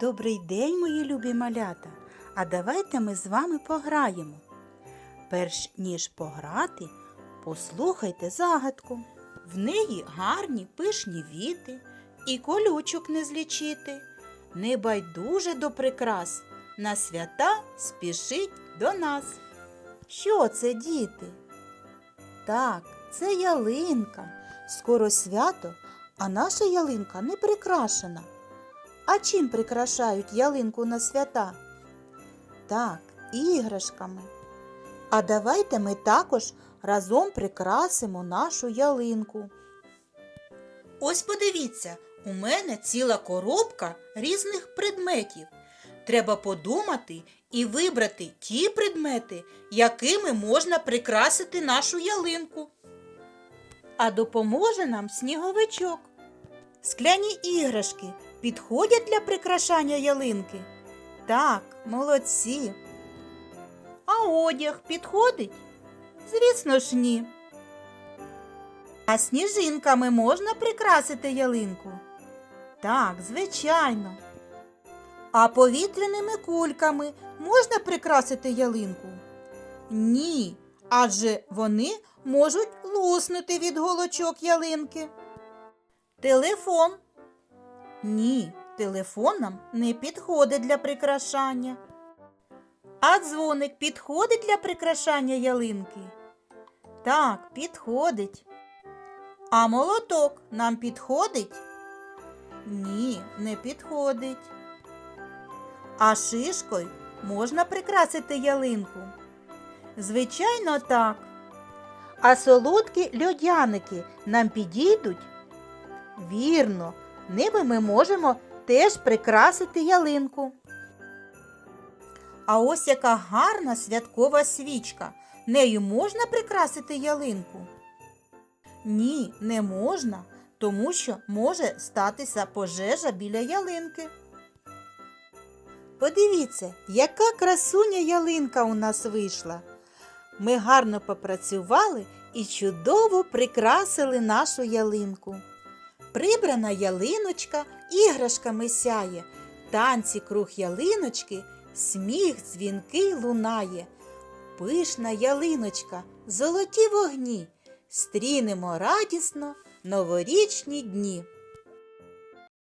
Добрий день, мої любі малята. А давайте ми з вами пограємо. Перш ніж пограти, послухайте загадку. В неї гарні пишні віти, і колючок не злічити. Небайдуже до прикрас, на свята спішить до нас. Що це, діти? Так, це ялинка. Скоро свято, а наша ялинка не прикрашена. А чим прикрашають ялинку на свята? Так, іграшками. А давайте ми також разом прикрасимо нашу ялинку. Ось подивіться, у мене ціла коробка різних предметів. Треба подумати і вибрати ті предмети, якими можна прикрасити нашу ялинку. А допоможе нам сніговичок. Скляні іграшки підходять для прикрашання ялинки? Так, молодці. А одяг підходить? Звісно ж, ні. А сніжинками можна прикрасити ялинку? Так, звичайно. А повітряними кульками можна прикрасити ялинку? Ні, адже вони можуть луснути від голочок ялинки. Телефон. Ні, телефон нам не підходить для прикрашання. А дзвоник підходить для прикрашання ялинки? Так, підходить. А молоток нам підходить? Ні, не підходить. А шишкою можна прикрасити ялинку? Звичайно, так. А солодкі льодяники нам підійдуть? Вірно, ними ми можемо теж прикрасити ялинку. А ось яка гарна святкова свічка. Нею можна прикрасити ялинку? Ні, не можна, тому що може статися пожежа біля ялинки. Подивіться, яка красуня ялинка у нас вийшла. Ми гарно попрацювали і чудово прикрасили нашу ялинку. Прибрана ялиночка іграшками сяє, танці круг ялиночки, сміх дзвінкий лунає. Пишна ялиночка, золоті вогні, стрінемо радісно новорічні дні.